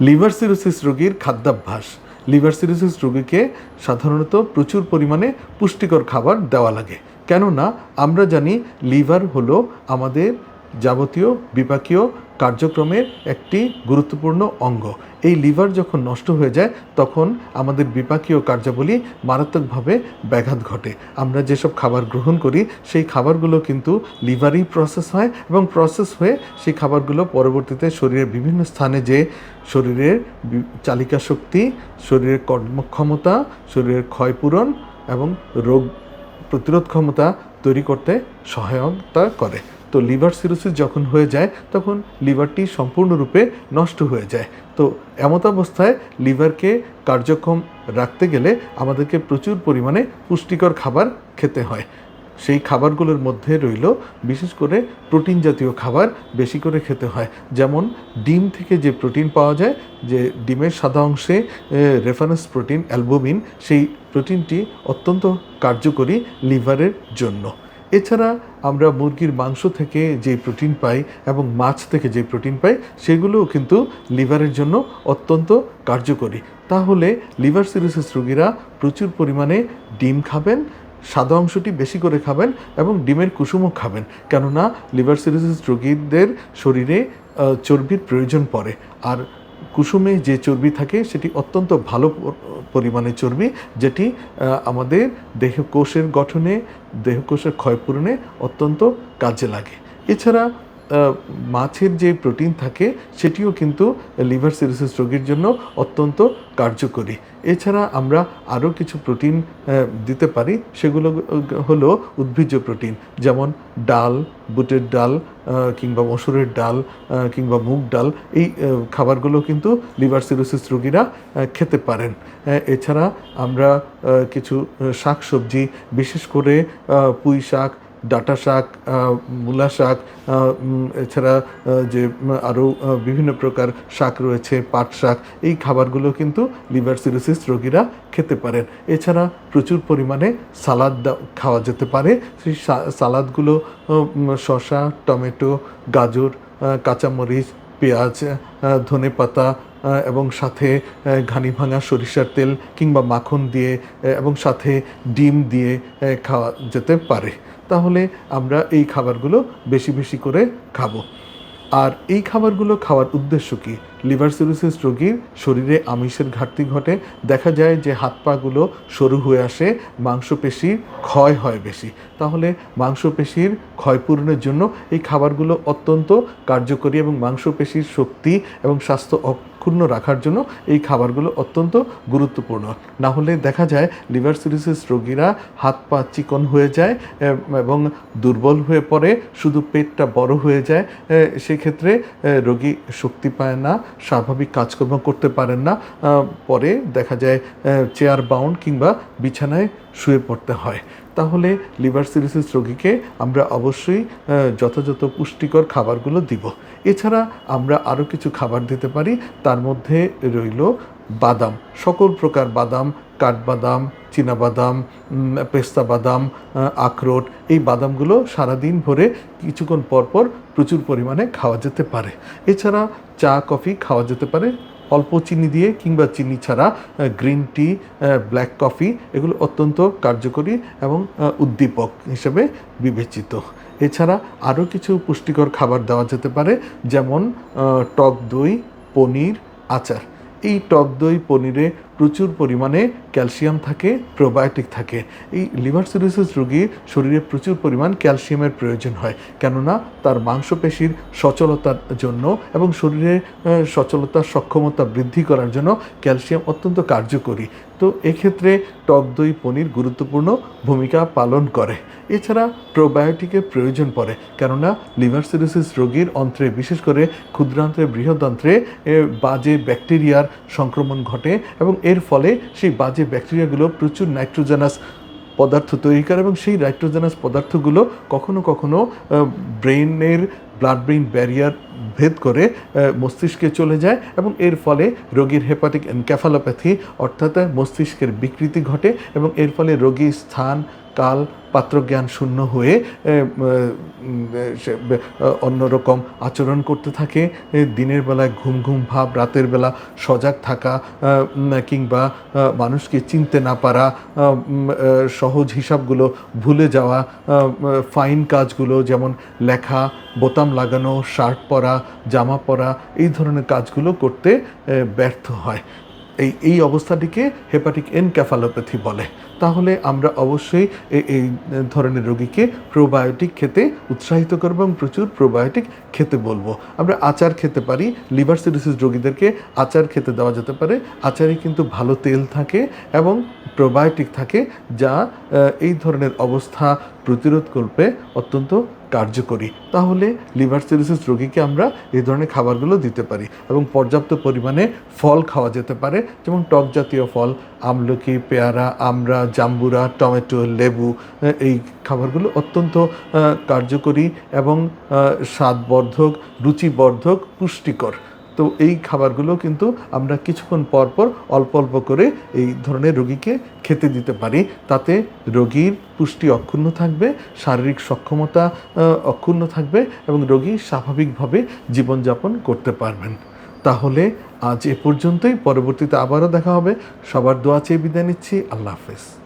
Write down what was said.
Liver cirrhosis রোগীর খাদ্যাভ্যাস। Liver cirrhosis রোগীকে সাধারণত প্রচুর পরিমাণে পুষ্টিকর খাবার দেওয়া লাগে। কেননা, আমরা জানি লিভার হলো আমাদের যাবতীয় বিপাকীয় কার্যক্রমের একটি গুরুত্বপূর্ণ অঙ্গ। এই লিভার যখন নষ্ট হয়ে যায়, তখন আমাদের বিপাকীয় কার্যাবলী মারাত্মকভাবে ব্যাঘাত ঘটে। আমরা যেসব খাবার গ্রহণ করি, সেই খাবারগুলো কিন্তু লিভারেই প্রসেস হয় এবং প্রসেস হয়ে সেই খাবারগুলো পরবর্তীতে শরীরের বিভিন্ন স্থানে যে শরীরের চালিকা শক্তি, শরীরের কর্মক্ষমতা, শরীরের ক্ষয়পূরণ এবং রোগ প্রতিরোধ ক্ষমতা তৈরি করতে সহায়তা করে। তো লিভার সিরোসিস যখন হয়ে যায়, তখন লিভারটি সম্পূর্ণরূপে নষ্ট হয়ে যায়। তো এমত অবস্থায় লিভারকে কার্যক্ষম রাখতে গেলে আমাদেরকে প্রচুর পরিমাণে পুষ্টিকর খাবার খেতে হয়। সেই খাবারগুলোর মধ্যে রইল বিশেষ করে প্রোটিন জাতীয় খাবার বেশি করে খেতে হয়। যেমন ডিম থেকে যে প্রোটিন পাওয়া যায়, যে ডিমের সাদা অংশে রেফারেন্স প্রোটিন, অ্যালবুমিন, সেই প্রোটিনটি অত্যন্ত কার্যকরী লিভারের জন্য। এছাড়া আমরা মুরগির মাংস থেকে যে প্রোটিন পাই এবং মাছ থেকে যে প্রোটিন পাই, সেগুলোও কিন্তু লিভারের জন্য অত্যন্ত কার্যকরী। তাহলে লিভার সিরোসিস রোগীরা প্রচুর পরিমাণে ডিম খাবেন, সাদা অংশটি বেশি করে খাবেন এবং ডিমের কুসুমও খাবেন। কেননা লিভার সিরোসিস রোগীদের শরীরে চর্বির প্রয়োজন পড়ে। আর কুসুমে যে চর্বি থাকে, সেটি অত্যন্ত ভালো পরিমাণে চর্বি, যেটি আমাদের দেহকোষের গঠনে, দেহকোষের ক্ষয়পূরণে অত্যন্ত কাজে লাগে। এছাড়া মাছের যে প্রোটিন থাকে, সেটিও কিন্তু লিভার সিরোসিস রোগীর জন্য অত্যন্ত কার্যকরী। এছাড়া আমরা আরও কিছু প্রোটিন দিতে পারি, সেগুলো হলো উদ্ভিজ্জ প্রোটিন, যেমন ডাল, বুটের ডাল কিংবা মসুরের ডাল কিংবা মুগ ডাল, এই খাবারগুলো কিন্তু লিভার সিরোসিস রোগীরা খেতে পারেন। এছাড়া আমরা কিছু শাক সবজি, বিশেষ করে পুঁই শাক ডাঁটা শাক মূলা শাক এছাড়া যে আরও বিভিন্ন প্রকার শাক রয়েছে, পাট শাক, এই খাবারগুলো কিন্তু লিভার সিরোসিস রোগীরা খেতে পারেন। এছাড়া প্রচুর পরিমাণে সালাদ খাওয়া যেতে পারে। সেই সালাদগুলো শসা, টমেটো, গাজর কাঁচামরিচ, পেঁয়াজ ধনে পাতা এবং সাথে ঘানি ভাঙা সরিষার তেল কিংবা মাখন দিয়ে এবং সাথে ডিম দিয়ে খাওয়া যেতে পারে। তাহলে আমরা এই খাবারগুলো বেশি বেশি করে খাব। আর এই খাবারগুলো খাওয়ার উদ্দেশ্য কি? লিভার সিরোসিস রোগীর শরীরে আমিষের ঘাটতি ঘটে। দেখা যায় যে হাত পাগুলো সরু হয়ে আসে, মাংসপেশির ক্ষয় হয় বেশি। তাহলে মাংসপেশির ক্ষয়পূরণের জন্য এই খাবারগুলো অত্যন্ত কার্যকরী এবং মাংসপেশির শক্তি এবং স্বাস্থ্য অক্ষুণ্ণ রাখার জন্য এই খাবারগুলো অত্যন্ত গুরুত্বপূর্ণ। না হলে দেখা যায় লিভার সিরোসিস রোগীরা হাত পা চিকন হয়ে যায় এবং দুর্বল হয়ে পড়ে, শুধু পেটটা বড় হয়ে যায়। সেক্ষেত্রে রোগী শক্তি পায় না। স্বাভাবিক কাজকর্ম করতে পারেন না পরে দেখা যায় চেয়ার বাউন্ড কিংবা বিছানায় শুয়ে পড়তে হয়। তাহলে লিভার সিরিসিস রোগীকে আমরা অবশ্যই যথাযথ পুষ্টিকর খাবারগুলো দিব। এছাড়া আমরা আরও কিছু খাবার দিতে পারি, তার মধ্যে রইল বাদাম সকল প্রকার বাদাম কাঠবাদাম উম, পেস্তা বাদাম আখরোট এই বাদামগুলো সারাদিন ভরে কিছুক্ষণ পর পর প্রচুর পরিমাণে খাওয়া যেতে পারে। এছাড়া চা কফি খাওয়া যেতে পারে। অল্প চিনি দিয়ে কিংবা চিনি ছাড়া গ্রিন টি ব্ল্যাক কফি এগুলো অত্যন্ত কার্যকরী এবং উদ্দীপক হিসেবে বিবেচিত। এছাড়া আরও কিছু পুষ্টিকর খাবার দেওয়া যেতে পারে যেমন টক দই পনির আচার। এই টক দই পনিরে প্রচুর পরিমাণে ক্যালসিয়াম থাকে, প্রোবায়োটিক থাকে। এই লিভার সিরোসিস রোগীর শরীরে প্রচুর পরিমাণ ক্যালসিয়ামের প্রয়োজন হয়, কেননা তার মাংসপেশির সচলতার জন্য এবং শরীরে সচলতার সক্ষমতা বৃদ্ধি করার জন্য ক্যালসিয়াম অত্যন্ত কার্যকরী। তো এক্ষেত্রে টক দই, পনির গুরুত্বপূর্ণ ভূমিকা পালন করে। এছাড়া প্রোবায়োটিকের প্রয়োজন পড়ে, কেননা লিভার সিরোসিস রোগীর অন্ত্রে, বিশেষ করে ক্ষুদ্রান্ত্রে, বৃহদান্ত্রে বাজে ব্যাকটেরিয়ার সংক্রমণ ঘটে এবং এর ফলে সেই বাজে ব্যাকটেরিয়াগুলো প্রচুর নাইট্রোজেনাস পদার্থ তৈরি করে এবং সেই নাইট্রোজেনাস পদার্থগুলো কখনো কখনো ব্রেনের ব্লাড ব্রেইন ব্যারিয়ার ভেদ করে মস্তিষ্কে চলে যায় এবং এর ফলে রোগীর হেপাটিক এনক্যাফালোপ্যাথি অর্থাৎ মস্তিষ্কের বিকৃতি ঘটে এবং এর ফলে রোগীর স্থান, কাল পাত্রজ্ঞান শূন্য হয়ে অন্যরকম আচরণ করতে থাকে। দিনের বেলায় ঘুম ঘুম ভাব, রাতের বেলা সজাগ থাকা কিংবা মানুষকে চিনতে না পারা সহজ হিসাবগুলো ভুলে যাওয়া ফাইন কাজগুলো যেমন লেখা, বোতাম লাগানো, শার্ট পরা, জামা পরা, এই ধরনের কাজগুলো করতে ব্যর্থ হয়। এই এই অবস্থাটিকে হেপাটিক এনক্যাফালোপ্যাথি বলে। তাহলে আমরা অবশ্যই এই ধরনের রোগীকে প্রোবায়োটিক খেতে উৎসাহিত করব এবং প্রচুর প্রোবায়োটিক খেতে বলব। আমরা আচার খেতে পারি, লিভার সিরোসিস রোগীদেরকে আচার খেতে দেওয়া যেতে পারে। আচারে কিন্তু ভালো তেল থাকে এবং প্রোবায়োটিক থাকে যা এই ধরনের অবস্থা প্রতিরোধ করবে অত্যন্ত কার্যকরী। তাহলে লিভার সিরোসিস রোগীকে আমরা এই ধরনের খাবারগুলো দিতে পারি এবং পর্যাপ্ত পরিমাণে ফল খাওয়া যেতে পারে, যেমন টক জাতীয় ফল, আমলকি, পেয়ারা আমরা জাম্বুরা, টমেটো, লেবু এই খাবারগুলো অত্যন্ত কার্যকরী এবং স্বাদবর্ধক, রুচিবর্ধক, পুষ্টিকর। তো এই খাবারগুলো কিন্তু আমরা কিছুক্ষণ পর পর অল্প অল্প করে এই ধরনের রোগীকে খেতে দিতে পারি। তাতে রোগীর পুষ্টি অক্ষুণ্ণ থাকবে, শারীরিক সক্ষমতা অক্ষুণ্ণ থাকবে এবং রোগী স্বাভাবিকভাবে জীবনযাপন করতে পারবেন। তাহলে আজ এ পর্যন্তই। পরবর্তীতে আবারও দেখা হবে। সবার দোয়া চেয়ে বিদায় নিচ্ছি। আল্লাহ হাফেজ।